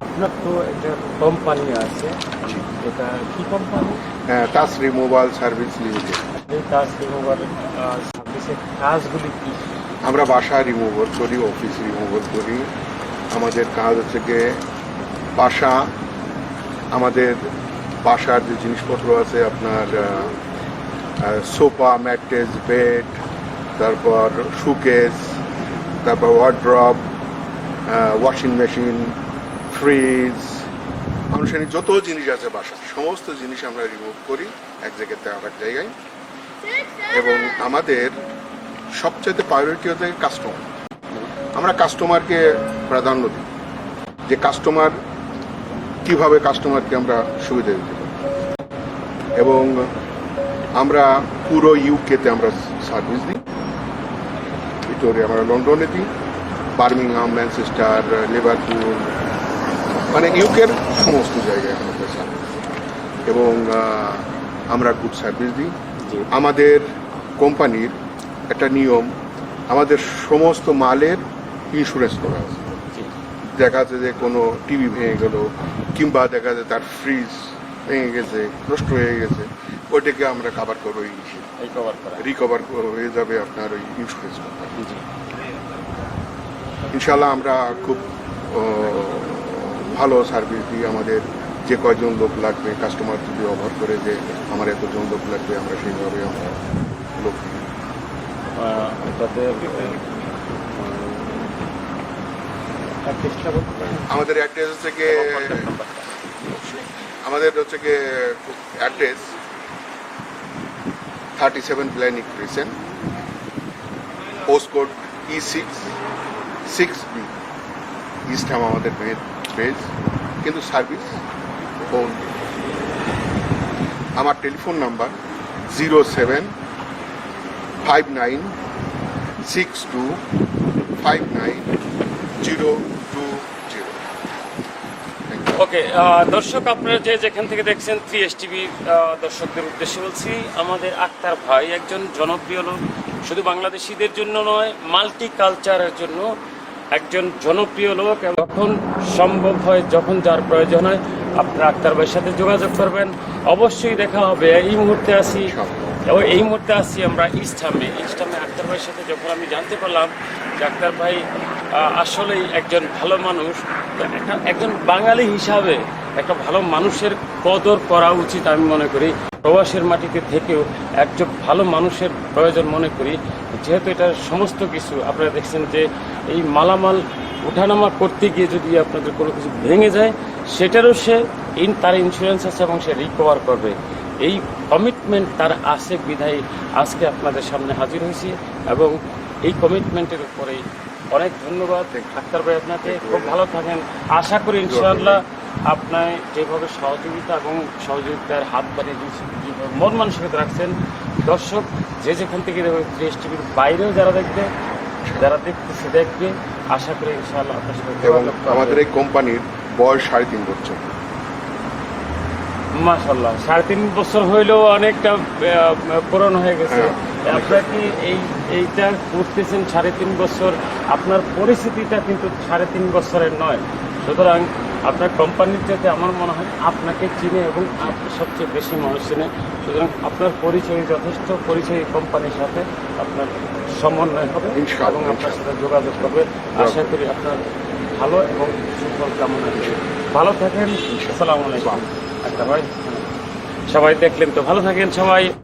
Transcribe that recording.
আপনার তো একটা কোম্পানি আছে। এটা কি কোম্পানি রিমুভাল সার্ভিস লিমিটেড এই কাজ রিমুভার সার্ভিসের কাজগুলি কি? আমরা বাসা রিমুভাল করি অফিস রিমুভাল করি। আমাদের কাজ হচ্ছে গিয়ে বাসা আমাদের বাসার যে জিনিসপত্র আছে আপনার সোফা ম্যাট্রেস বেড তারপর সুকেস তারপর ওয়ার্ড্রপ ওয়াশিং মেশিন ফ্রিজ আনুষ্ঠানিক যত জিনিস আছে বাসা সমস্ত জিনিস আমরা রিমুভ করি এক জায়গায় থেকে আরেক জায়গায়। এবং আমাদের সবচেয়ে প্রায়োরিটি হচ্ছে কাস্টমার আমরা কাস্টমারকে প্রাধান্য দিই। যে কাস্টমার কীভাবে কাস্টমারকে আমরা সুবিধা দিতে পারি। এবং আমরা পুরো ইউকেতে আমরা সার্ভিস দিই। ভিতরে আমরা লন্ডনে দিই। বার্মিংহাম, ম্যানচেস্টার, লিভারপুল মানে ইউকের সমস্ত জায়গায় আমাদের সার্ভিস এবং আমরা গুড সার্ভিস দিই। আমাদের কোম্পানির একটা নিয়ম আমাদের সমস্ত মালের ইন্স্যুরেন্স করা আছে। দেখা যাচ্ছে যে কোনো টিভি ভেঙে গেল কিংবা দেখা যাচ্ছে তার ফ্রিজ ভেঙে গেছে নষ্ট হয়ে গেছে ওইটাকে আমরা কাভার করব রিকভার হয়ে যাবে আপনার ওই ইন্স্যুরেন্স ইনশাল্লাহ আমরা খুব ভালো সার্ভিস দিই আমাদের যে কয়জন লোক লাগবে কাস্টমার যদি অফার করে যে আমার এতজন লোক লাগবে আমরা সেইভাবে আমরা লোক আমাদের অ্যাড্রেস থেকে আমাদের হচ্ছে গিয়ে address thirty seven প্ল্যানিক crescent post code E six six B East Ham আমাদের বেজ কিন্তু সার্ভিস ফোন আমার telephone number zero seven five nine six two five nine zero two zero okay দর্শক, আপনারা যে যেখান থেকে দেখছেন থ্রি এস টিভি দর্শকদের উদ্দেশ্যে বলছি, আমাদের আক্তার ভাই একজন জনপ্রিয় লোক। শুধু বাংলাদেশিদের জন্য নয় মাল্টি কালচারের জন্য একজন জনপ্রিয় লোক যখন সম্ভব হয়, যখন যার প্রয়োজন হয়, আপনারা আক্তার ভাইয়ের সাথে যোগাযোগ করবেন। অবশ্যই দেখা হবে। এই মুহূর্তে আসি এবং এই মুহূর্তে আসছি আমরা ইস্টামে ইস্টামে আক্তার ভাইয়ের সাথে যখন আমি জানতে পারলাম যে আক্তার ভাই আসলেই একজন ভালো মানুষ একটা, একজন বাঙালি হিসাবে একটা ভালো মানুষের কদর করা উচিত আমি মনে করি। প্রবাসের মাটিতে থেকেও একজন ভালো মানুষের প্রয়োজন মনে করি। যেহেতু এটা সমস্ত কিছু আপনারা দেখছেন যে এই মালামাল ওঠানামা করতে গিয়ে যদি আপনাদের কোনো কিছু ভেঙে যায় সেটারও সে ইন তার ইন্স্যুরেন্স আছে এবং সে রিকভার করবে। এই কমিটমেন্ট তার আছে বিধায় আজকে আপনাদের সামনে হাজির হয়েছি এবং এই কমিটমেন্টের উপরেই অনেক ধন্যবাদ। ডাক্তার ভাই আপনাকে খুব ভালো থাকেন। আশা করি ইনশাআল্লাহ আপনার যেভাবে সহযোগিতা এবং সহযোগিতার হাত বাড়িয়ে মন মানসিকতা রাখছেন দর্শক যে যেখান থেকে ত্রিশ টিভির বাইরেও যারা দেখবে যারা দেখতেছে দেখবে আশা করি ইনশাআল্লাহ আপনার সাথে এবং আমাদের এই কোম্পানির বয়স সাড়ে তিন বছর। মাশাল্লাহ সাড়ে তিন বছর হইলেও অনেকটা পুরনো হয়ে গেছে। হ্যাঁ। আপনার কি এই এইটা করতেছেন সাড়ে তিন বছর আপনার পরিস্থিতিটা কিন্তু সাড়ে তিন বছরের নয়। সুতরাং আপনার কোম্পানির যাতে আমার মনে হয় আপনাকে চিনে এবং সবচেয়ে বেশি মানুষ চিনে। সুতরাং আপনার পরিচয় যথেষ্ট পরিচয় কোম্পানির সাথে আপনার সমন্বয় হবে এবং আপনার সাথে যোগাযোগ করবে আশা করি আপনার ভালো এবং সুফল কামনা করি ভালো থাকেন। আসসালামু আলাইকুম। একটা ভাই সবাই দেখলেন তো? ভালো থাকেন সবাই।